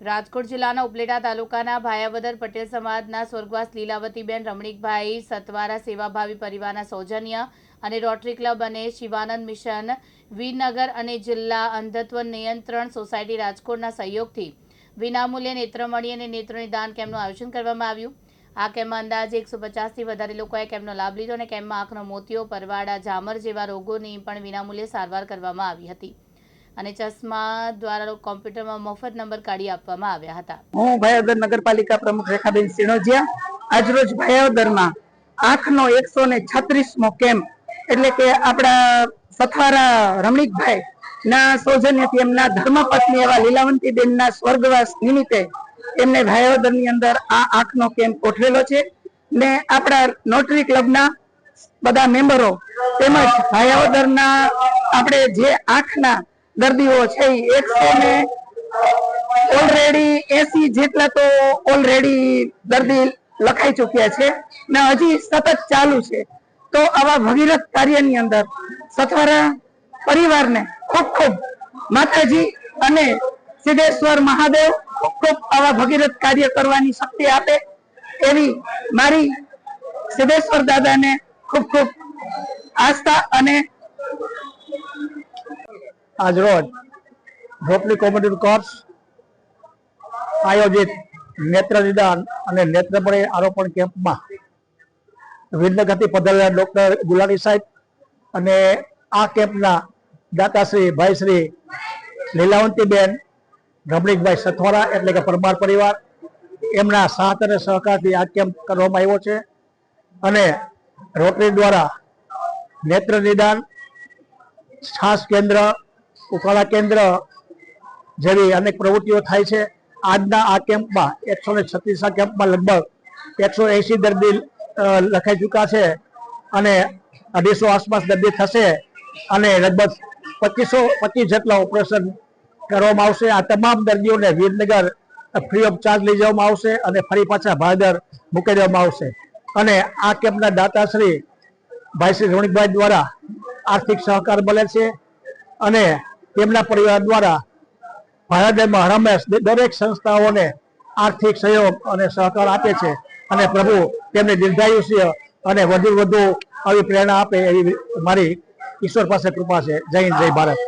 રાજકોટ જિલ્લાના ઉપલેટા તાલુકાના ભાયાવદર પટેલ સમાજના સ્વર્ગવાસ લીલાવતીબેન રમણીકભાઈ સતવારા સેવાભાવી પરિવારના સૌજન્ય અને રોટરી ક્લબ અને શિવાનંદ મિશન વીરનગર અને જિલ્લા અંધત્વ નિયંત્રણ સોસાયટી રાજકોટના સહયોગથી વિનામૂલ્યે નેત્રમણી અને નેત્રની દાન કેમ્પનું આયોજન કરવામાં આવ્યું. આ કેમ્પમાં અંદાજે એકસો પચાસથી વધારે લોકોએ કેમ્પનો લાભ લીધો અને કેમ્પમાં આંખનો મોતિયો, પરવાડા, ઝામર જેવા રોગોની પણ વિનામૂલ્યે સારવાર કરવામાં આવી હતી. અને ચશ્મા દ્વારા કોમ્પ્યુટરમાં મફત નંબર કાઢી આપવામાં આવ્યા હતા. હું ભાયાવદર નગરપાલિકા પ્રમુખ રેખાબેન સિણોજીયા આજરોજ ભાયાવદરમાં આંખનો એકસો ને છત્રીસમો કેમ્પ એટલે કે આપણા સથવારા રમણીકભાઈ ના સૌજન્યથી એમના ધર્મપત્ની એવા લીલાવંતી બેનના સ્વર્ગવાસ નિમિત્તે એમને ભાયાવદરની અંદર આ આંખનો કેમ્પ ગોઠવેલો છે ને આપણા નોટરી ક્લબના બધા મેમ્બરો તેમજ ભાયાવદરના આપણે જે આંખના દર્દીઓ છે એકસો ને ઓલરેડી એસી જેટલા તો ઓલરેડી દર્દી લખાઈ ચુક્યા છે. ને હજી સતત ચાલુ છે. તો આવા ભગીરથ કાર્યની અંદર સથવારા પરિવારને ખૂબ ખૂબ માતાજી અને સિદ્ધેશ્વર મહાદેવ ખૂબ ખૂબ આવા ભગીરથ કાર્ય કરવાની શક્તિ આપે એવી મારી સિદ્ધેશ્વર દાદાને ખૂબ ખૂબ આસ્થા અને આજરોજ રોટલી કોમ્યુનિટી કોર્સ આયોજિત નેત્ર નિદાન અને નેત્રમણી આરોપણ કેમ્પમાં વિરનગરથી પધારેલા ડોક્ટર ગુલાની સાહેબ અને આ કેમ્પના દાતાશ્રી ભાઈશ્રી લીલાવંતીબેન, રમણીકભાઈ સથવારા એટલે કે પરમાર પરિવાર એમના સાથ અને સહકારથી આ કેમ્પ કરવામાં આવ્યો છે અને રોટરી દ્વારા નેત્ર નિદાન શ્વાસ કેન્દ્ર ઉકાળા કેન્દ્ર જેવી અનેક પ્રવૃત્તિઓ થાય છે. આજના આ કેમ્પમાં એકસો ને છત્રીસના કેમ્પમાં લગભગ એકસો એસી દર્દી લખાઈ ચૂક્યા છે અને અઢીસો આસપાસ દર્દી થશે અને લગભગ પચીસો, પચીસ જેટલા ઓપરેશન કરવામાં આવશે. આ તમામ દર્દીઓને વિરનગર ફ્રી ઓફ ચાર્જ લઈ જવામાં આવશે અને ફરી પાછા ભાદર મૂકી દેવામાં આવશે. અને આ કેમ્પના દાતાશ્રી ભાઈ શ્રી રમણીકભાઈ દ્વારા આર્થિક સહકાર મળે છે અને તેમના પરિવાર દ્વારા ભારતમાં હંમેશ દરેક સંસ્થાઓને આર્થિક સહયોગ અને સહકાર આપે છે અને પ્રભુ તેમને દીર્ઘાયુષ્ય અને વધુ વધુ આવી પ્રેરણા આપે એવી મારી ઈશ્વર પાસે કૃપા છે. જય હિન્દ, જય ભારત.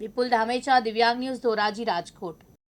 વિપુલ ધામેચા, દિવ્યાંગ ન્યૂઝ ધોરાજી, રાજકોટ.